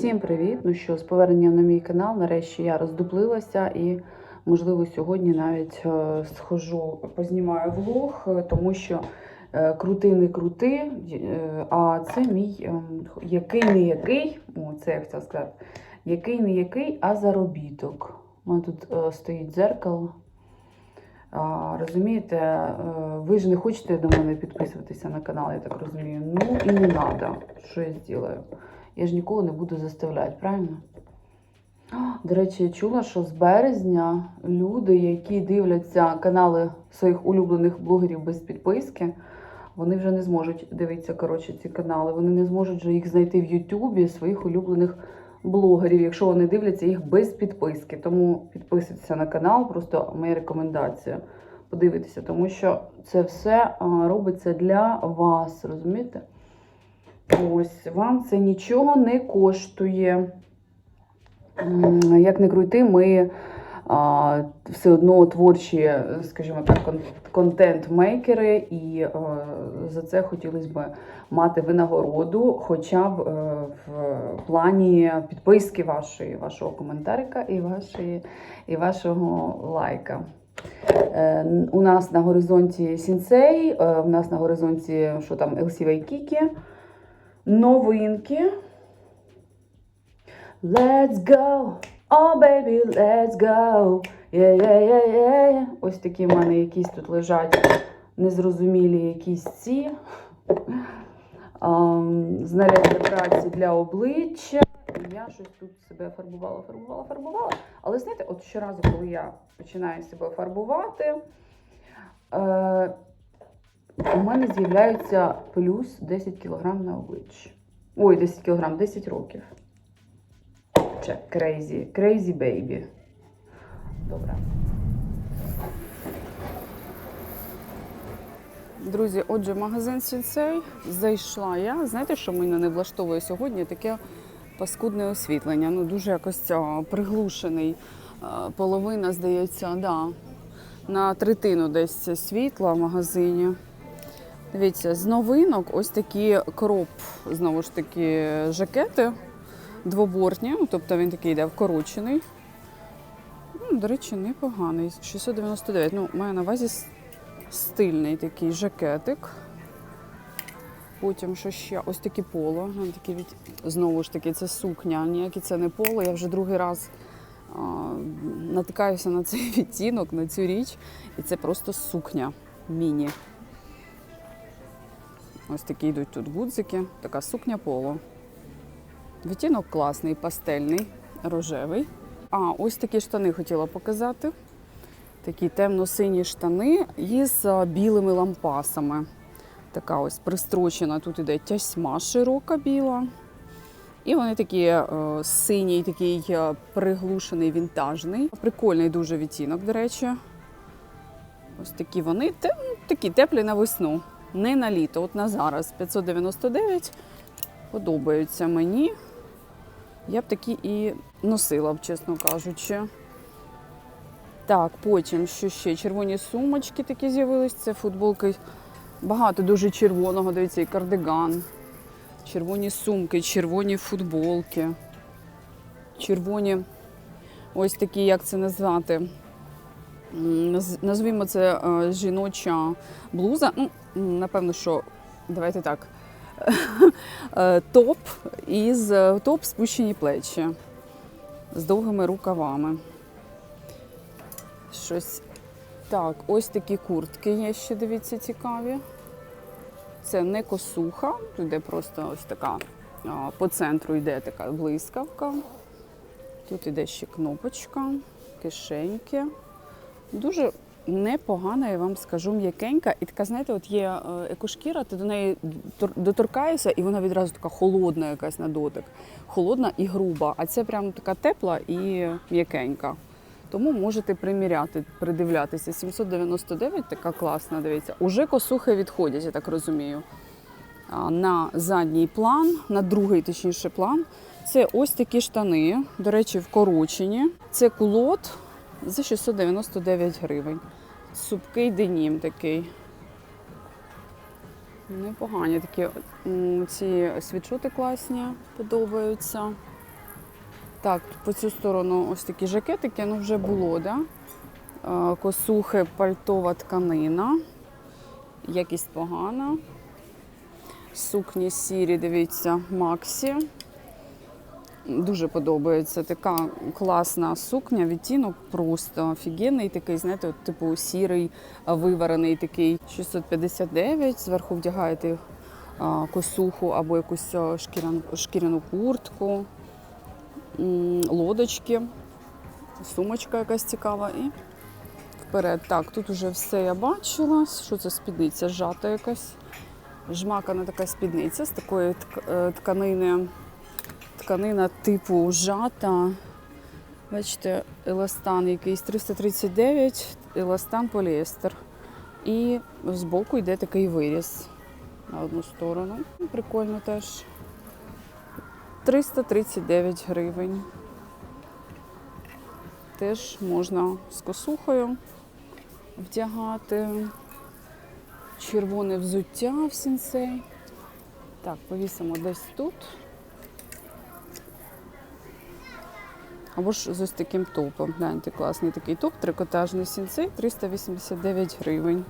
Всім привіт! Ну що, з поверненням на мій канал. Нарешті я роздуплилася і, можливо, сьогодні навіть е, схожу, познімаю влог, е, тому що е, крути не крути, а це мій е, який не який, о, це я хотіла сказати, який не який, а заробіток. У мене тут стоїть дзеркало. Розумієте, ви ж не хочете до мене підписуватися на канал, я так розумію. Ну і не треба, що я зроблю. Я ж ніколи не буду заставляти, правильно? До речі, я чула, що з березня люди, які дивляться канали своїх улюблених блогерів без підписки, вони вже не зможуть дивитися коротше, ці канали. Вони не зможуть вже їх знайти в Ютубі, своїх улюблених блогерів, якщо вони дивляться їх без підписки. Тому підписуйтесь на канал, просто моя рекомендація. Подивитися, тому що це все робиться для вас, розумієте? Ось вам це нічого не коштує. Як не крути, ми а, все одно творчі, скажімо так, кон- контент-мейкери, і а, за це хотілося б мати винагороду, хоча б е, в плані підписки вашої, вашого коментарика і, вашої, і вашого лайка. Е, У нас на горизонті Сінсей, е, у нас на горизонті, що там, LC Waikiki, новинки. Let's go! Oh, baby, let's go! Yeah, yeah, yeah, yeah. Ось такі в мене якісь тут лежать незрозумілі якісь ці. Ам, Знаряддя праці для обличчя. Я щось тут себе фарбувала, фарбувала, фарбувала. Але знаєте, от щоразу, коли я починаю себе фарбувати, е, у мене з'являється плюс 10 кг на обличчі. Ой, 10 кг, 10 років. Це crazy, crazy baby. Добре. Друзі, отже, магазин Сінсей зайшла я. Знаєте, що мене не влаштовує сьогодні? Таке паскудне освітлення. Ну, дуже якось приглушений. Половина, здається, да, на третину десь світла в магазині. Дивіться, з новинок ось такі кроп, знову ж таки, жакети двобортні, ну, тобто він такий йде вкорочений. Ну, до речі, непоганий. 699. Ну, маю на увазі стильний такий жакетик. Потім що ще? Ось такі поло. Ну, Такі від... Знову ж таки, це сукня. Ніякі це не поло. Я вже другий раз а, натикаюся на цей відтінок, на цю річ. І це просто сукня міні. Ось такі йдуть тут гудзики, така сукня поло. Відтінок класний, пастельний, рожевий. А, ось такі штани хотіла показати. Такі темно-сині штани із білими лампасами. Така ось пристрочена. Тут іде тясьма широка біла. І вони такі е, синій, такий е, приглушений, вінтажний. Прикольний дуже відтінок, до речі. Ось такі вони такі теплі на весну. Не на літо. От на зараз 599 подобаються мені. Я б такі і носила б, чесно кажучи. Так, потім що ще? Червоні сумочки такі з'явились. Це футболки. Багато дуже червоного, дивіться, і кардиган. Червоні сумки, червоні футболки. Червоні, ось такі, як це назвати? Назвімо це е, жіноча блуза. Ну, напевно, що давайте так. Е, топ із е, топ спущені плечі з довгими рукавами. Щось. Так, ось такі куртки є ще, дивіться, цікаві. Це не косуха, тут йде просто ось така. По центру йде така блискавка. Тут іде ще кнопочка, кишеньки. Дуже непогана, я вам скажу, м'якенька. І така, знаєте, от є екошкіра, ти до неї доторкаєшся, і вона відразу така холодна якась на дотик. Холодна і груба. А це прям така тепла і м'якенька. Тому можете приміряти, придивлятися. 799 така класна, дивіться. Уже косухи відходять, я так розумію. На задній план, на другий, точніше, план. Це ось такі штани, до речі, вкорочені. Це кулот за 699 гривень. Супкий денім такий. Непогані такі ці світшоти класні, подобаються. Так, по цю сторону ось такі жакетики, ну вже було, да? Е, Косухи, пальтова тканина. Якість погана. Сукні сірі, дивіться, Максі. Дуже подобається. Така класна сукня, відтінок просто офігенний такий, знаєте, типу сірий, виварений такий 659. Зверху вдягаєте косуху або якусь шкіряну, шкіряну куртку, лодочки, сумочка якась цікава і вперед. Так, тут уже все я бачила. Що це спідниця? Жата якась. Жмакана така спідниця з такої е, тканини тканина типу жата. Бачите, еластан якийсь 339, еластан поліестер. І збоку йде такий виріз на одну сторону. Ну, Прикольно теж. 339 гривень. Теж можна з косухою вдягати. Червоне взуття в сінсей. Так, повісимо десь тут. Або ж з ось таким топом. Гляньте, класний такий топ, трикотажний сінцей, 389 гривень.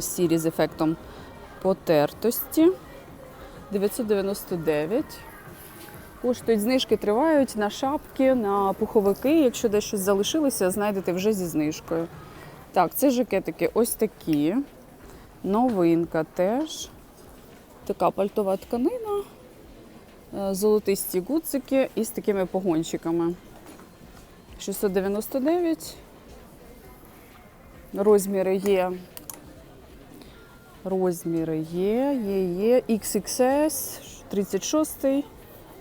Сірі з ефектом потертості. 999. Коштують знижки тривають на шапки, на пуховики. Якщо десь щось залишилося, знайдете вже зі знижкою. Так, це жакетики ось такі. Новинка теж. Така пальтова тканина, е, золотисті гудзики і з такими погончиками. 699. Розміри є. Розміри є, є, є. XXS, 36,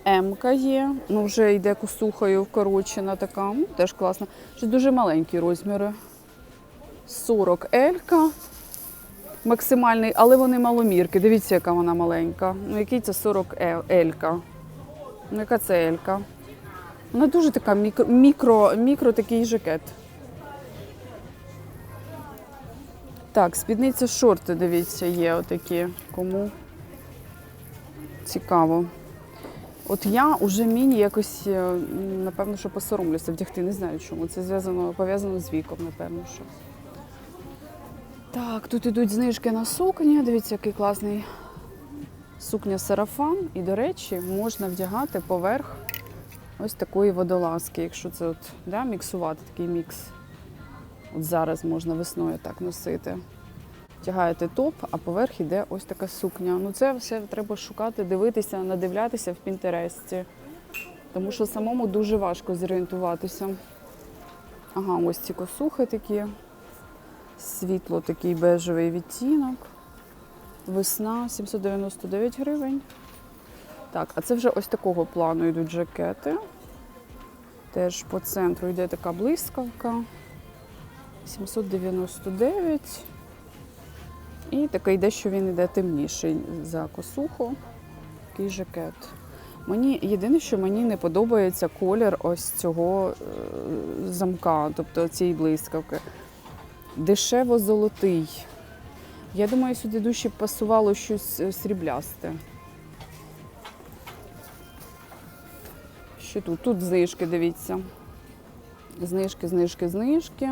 М є. Ну, вже йде косухою вкорочена така. Теж класно. Ще дуже маленькі розміри. 40 L. Максимальний, але вони маломірки. Дивіться, яка вона маленька. Ну, який це 40 L. Ну, яка це L? Вона дуже така мікро, мікро, мікро такий жакет. Так, спідниця шорти, дивіться, є отакі. Кому цікаво. От я уже міні якось, е, напевно, що посоромлюся вдягти. Не знаю чому. Це зв'язано пов'язано з віком, напевно, що. Так, тут ідуть знижки на сукні. Дивіться, який класний сукня сарафан. І, до речі, можна вдягати поверх ось такої водолазки, якщо це от, да, міксувати такий мікс. От зараз можна весною так носити. Втягаєте топ, а поверх іде ось така сукня. Ну це все треба шукати, дивитися, надивлятися в Пінтересті. Тому що самому дуже важко зорієнтуватися. Ага, ось ці косухи такі. Світло такий бежевий відтінок. Весна 799 гривень. Так, а це вже ось такого плану йдуть жакети. Теж по центру йде така блискавка. 799. І такий дещо він йде темніший за косуху. Такий жакет. Мені єдине, що мені не подобається колір ось цього е, замка, тобто цієї блискавки. Дешево золотий. Я думаю, сюди дужче пасувало щось е, сріблясте. Що тут? Тут знижки, дивіться. Знижки, знижки, знижки.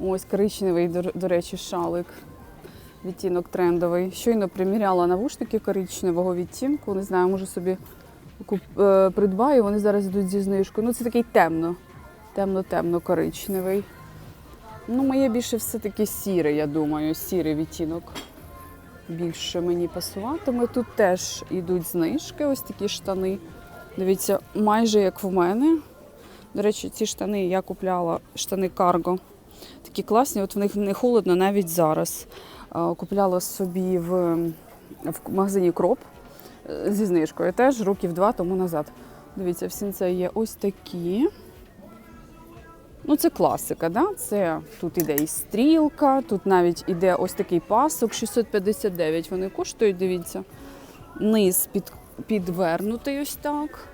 Ось коричневий, до, речі, шалик. Відтінок трендовий. Щойно приміряла навушники коричневого відтінку. Не знаю, може собі е, придбаю. Вони зараз йдуть зі знижкою. Ну, це такий темно. Темно-темно коричневий. Ну, моє більше все-таки сіре, я думаю, сірий відтінок. Більше мені пасуватиме. Тут теж йдуть знижки, ось такі штани. Дивіться, майже як в мене. До речі, ці штани я купляла, штани Карго. Такі класні, от в них не холодно навіть зараз. Купляла собі в, в магазині Кроп е, зі знижкою. Теж років два тому назад. Дивіться, в сінце є ось такі. Ну, це класика, да? Це тут іде і стрілка, тут навіть іде ось такий пасок 659. Вони коштують, дивіться. Низ під, підвернутий ось так.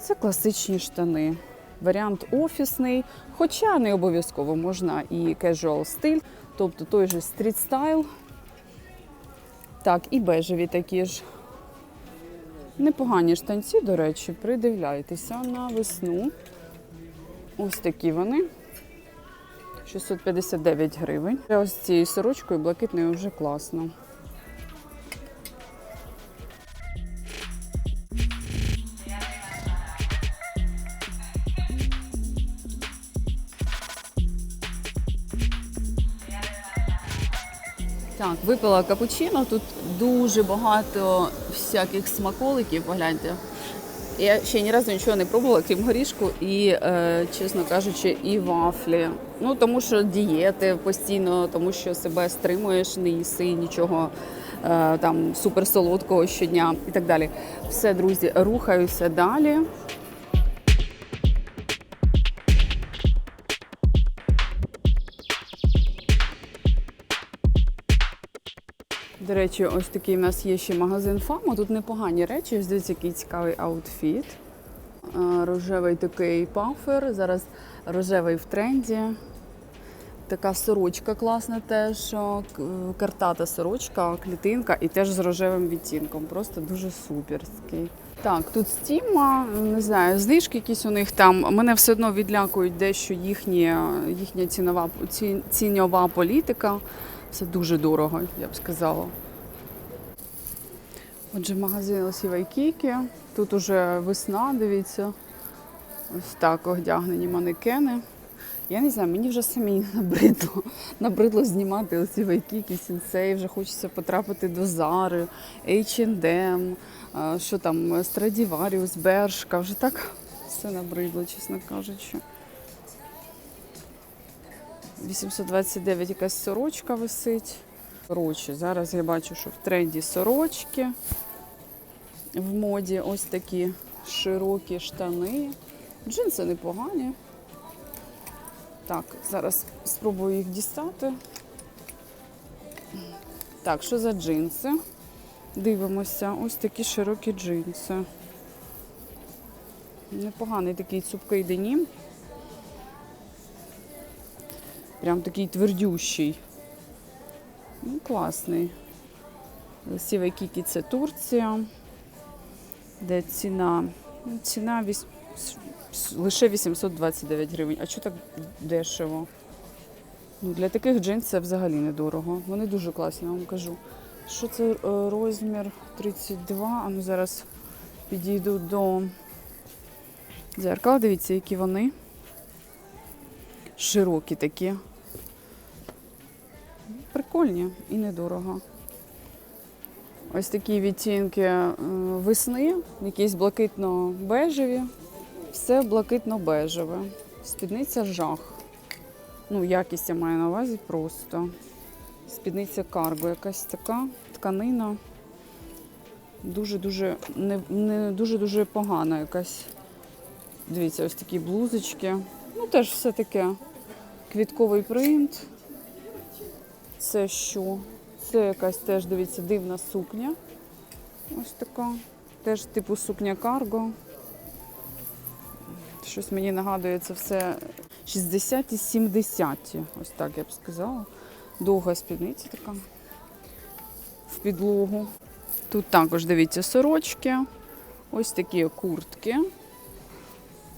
Це класичні штани. варіант офісний, хоча не обов'язково можна і casual стиль, тобто той же стріт стайл. Так, і бежеві такі ж. Непогані штанці, до речі, придивляйтеся на весну. Ось такі вони. 659 гривень. Ось цією сорочкою блакитною вже класно. Так, випила капучино. Тут дуже багато всяких смаколиків. Погляньте. Я ще ні разу нічого не пробувала, крім горішку і, е, чесно кажучи, і вафлі. Ну тому що дієти постійно, тому що себе стримуєш, не їси нічого е, там суперсолодкого щодня і так далі. Все, друзі, рухаюся далі. До речі, ось такий у нас є ще магазин Фамо. Тут непогані речі. Ось дивіться, який цікавий аутфіт. Е, Рожевий такий пафер. Зараз рожевий в тренді. Така сорочка класна теж. Картата сорочка, клітинка і теж з рожевим відтінком. Просто дуже суперський. Так, тут стіма, не знаю, знижки якісь у них там. Мене все одно відлякують дещо їхні, їхня цінова, ці- ціньова політика. Це дуже дорого, я б сказала. Отже, магазин Кікі. Тут уже весна, дивіться. Ось так одягнені манекени. Я не знаю, мені вже самі набридло. Набридло знімати оці вайкіки, сінсей, вже хочеться потрапити до Зари, H&M, що там, Stradivarius, Бершка. Вже так все набридло, чесно кажучи. 829 якась сорочка висить. Коротше, зараз я бачу, що в тренді сорочки. В моді ось такі широкі штани. Джинси непогані. Так, зараз спробую їх дістати. Так, що за джинси? Дивимося, ось такі широкі джинси. Непоганий такий цупкий денім. Прям такий твердющий. Ну, класний. Сівий Кікі це Турція, де ціна, ну, ціна віс- лише 829 гривень. А чого так дешево? Ну, для таких джинс це взагалі недорого. Вони дуже класні, я вам кажу. Що це е, розмір 32? А ну зараз підійду до дзеркала. Дивіться, які вони. Широкі такі. Прикольні і недорого. Ось такі відтінки е, весни, якісь блакитно-бежеві, все блакитно-бежеве. Спідниця жах. Ну, якість я маю на увазі просто. Спідниця карго якась така, тканина. Дуже-дуже не, не дуже-дуже погана якась. Дивіться, ось такі блузочки. Ну, теж все таке. Квітковий принт. Це що? Це якась теж, дивіться, дивна сукня. Ось така. Теж типу сукня карго. Щось мені нагадує це все 60-ті, 70-ті. Ось так я б сказала. Довга спідниця така в підлогу. Тут також дивіться сорочки. Ось такі куртки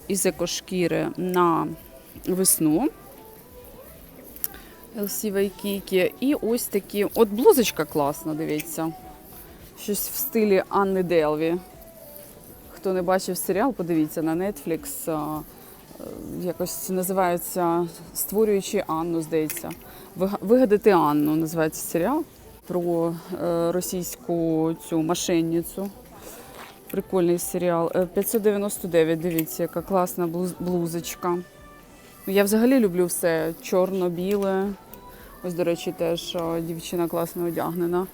із екошкіри на весну. LC Waikiki. І ось такі. От блузочка класна, дивіться. Щось в стилі Анни Делві. Хто не бачив серіал, подивіться на Netflix. е, Якось називається Створюючи Анну, здається. Вига- Вигадати Анну називається серіал про е, російську цю мошенницю. Прикольний серіал. Е, 599, дивіться, яка класна блузочка. Ну, Я взагалі люблю все чорно-біле. Ось, до речі, теж дівчина класно одягнена.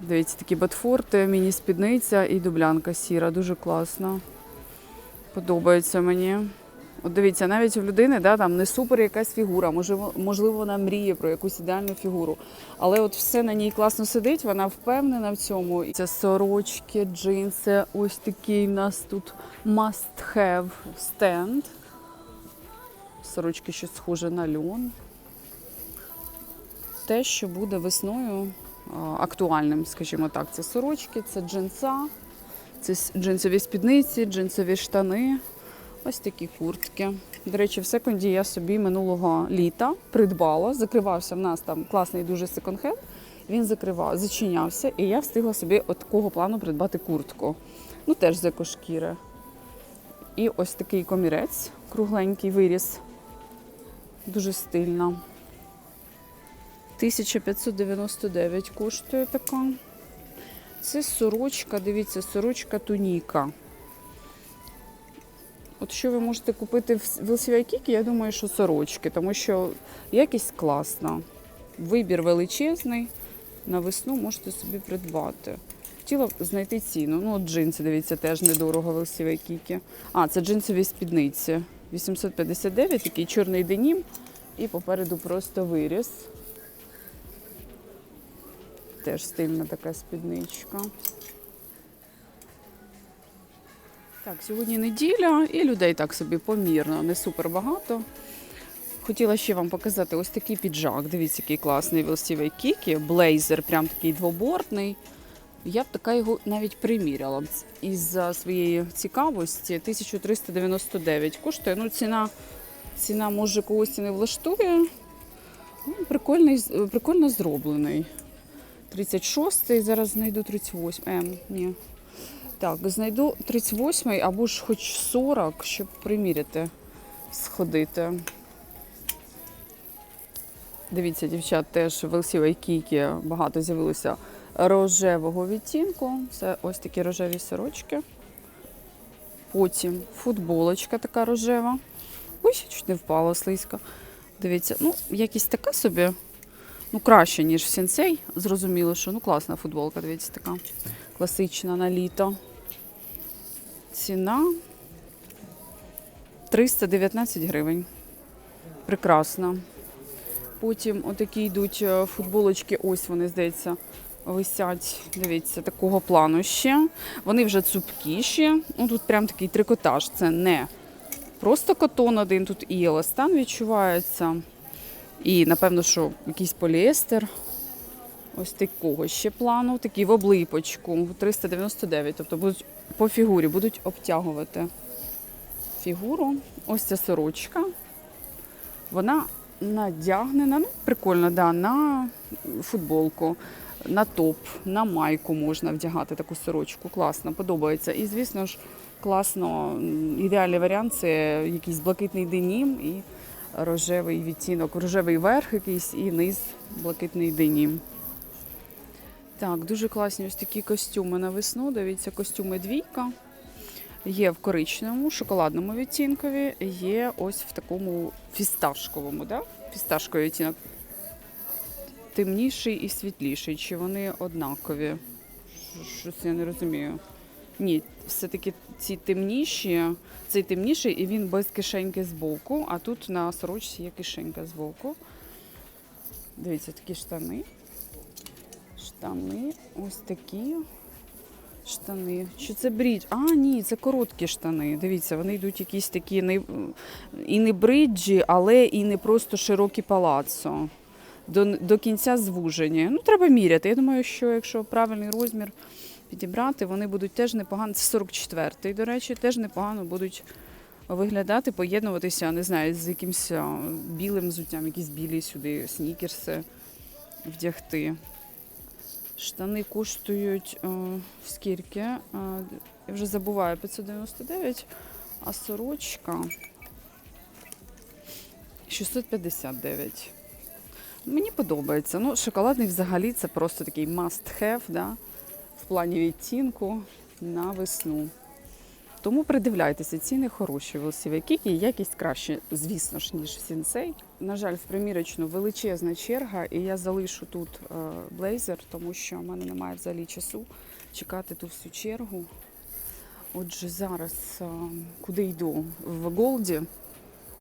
Дивіться, такі ботфорти, міні-спідниця і дублянка сіра. Дуже класно. Подобається мені. От дивіться, навіть у людини да, там не супер якась фігура, можливо, можливо, вона мріє про якусь ідеальну фігуру. Але от все на ній класно сидить, вона впевнена в цьому. Це сорочки, джинси, ось такий у нас тут must have stand. Сорочки щось схоже на льон. Те, що буде весною актуальним, скажімо так, це сорочки, це джинса, це джинсові спідниці, джинсові штани. Ось такі куртки. До речі, в секонді я собі минулого літа придбала. Закривався в нас там класний дуже секонд-хенд. Він закривав, зачинявся, і я встигла собі от такого плану придбати куртку. Ну, теж з екошкіри. І ось такий комірець, кругленький виріс. Дуже стильно. 1599 коштує така. Це сорочка, дивіться, сорочка туніка. От що ви можете купити в Велсівай я думаю, що сорочки, тому що якість класна. Вибір величезний. На весну можете собі придбати. Хотіла б знайти ціну. Ну, от джинси, дивіться, теж недорого в Велсівай А, це джинсові спідниці. 859, такий чорний денім. І попереду просто виріс. Теж стильна така спідничка. Так, сьогодні неділя і людей так собі помірно, не супер багато. Хотіла ще вам показати ось такий піджак. Дивіться, який класний велосівий кікі. Блейзер, прям такий двобортний. Я б така його навіть приміряла із своєї цікавості. 1399 коштує. Ну, ціна, ціна може когось і не влаштує. Ну, прикольний, прикольно зроблений. 36-й, зараз знайду 38 М. Ні. Так, знайду 38-й або ж хоч 40, щоб приміряти, сходити. Дивіться, дівчат, теж в Вайкікі багато з'явилося рожевого відтінку. Це ось такі рожеві сорочки. Потім футболочка така рожева. Ой, чуть не впала слизько. Дивіться, ну, якість така собі. Ну, краще, ніж в сенсей. Зрозуміло, що ну класна футболка, дивіться, така класична на літо. Ціна 319 гривень. Прекрасно. Потім отакі йдуть е, футболочки, ось вони, здається, висять, дивіться, такого плану ще. Вони вже цупкіші. Ну, тут прям такий трикотаж. Це не просто котон один, тут і еластан відчувається. І, напевно, що якийсь поліестер. Ось такого ще плану, такий в облипочку, 399. Тобто будуть по фігурі будуть обтягувати фігуру. Ось ця сорочка. Вона надягнена, ну, прикольно, да, на футболку, на топ, на майку можна вдягати таку сорочку. Класно, подобається. І, звісно ж, класно, ідеальний варіант це якийсь блакитний денім і рожевий відтінок, рожевий верх якийсь і низ блакитний денім. Так, дуже класні ось такі костюми на весну. Дивіться, костюми двійка. Є в коричневому, шоколадному відтінкові, є ось в такому фісташковому, да? фісташковий відтінок. Темніший і світліший. Чи вони однакові? Щось я не розумію. Ні, все-таки ці темніші, цей темніший і він без кишеньки збоку, а тут на сорочці є кишенька збоку. Дивіться, такі штани. Штани ось такі штани. Чи це брідж? А, ні, це короткі штани. Дивіться, вони йдуть якісь такі не, і не бриджі, але і не просто широкі палацо. До, до кінця звужені. Ну, треба міряти. Я думаю, що якщо правильний розмір підібрати, вони будуть теж непогано. Це 44-й, до речі, теж непогано будуть виглядати, поєднуватися, не знаю, з якимось білим взуттям, якісь білі сюди снікерси вдягти. Штани коштують е, скільки? Е, я вже забуваю 599, а сорочка 659. Мені подобається. Ну, шоколадний взагалі це просто такий must have, да? в плані відтінку на весну. Тому придивляйтеся, ціни хороші велосіві кіки, якість краще, звісно ж, ніж в сінсей. На жаль, в примірочну величезна черга, і я залишу тут е, блейзер, тому що в мене немає взагалі часу чекати ту всю чергу. Отже, зараз е, куди йду? В Голді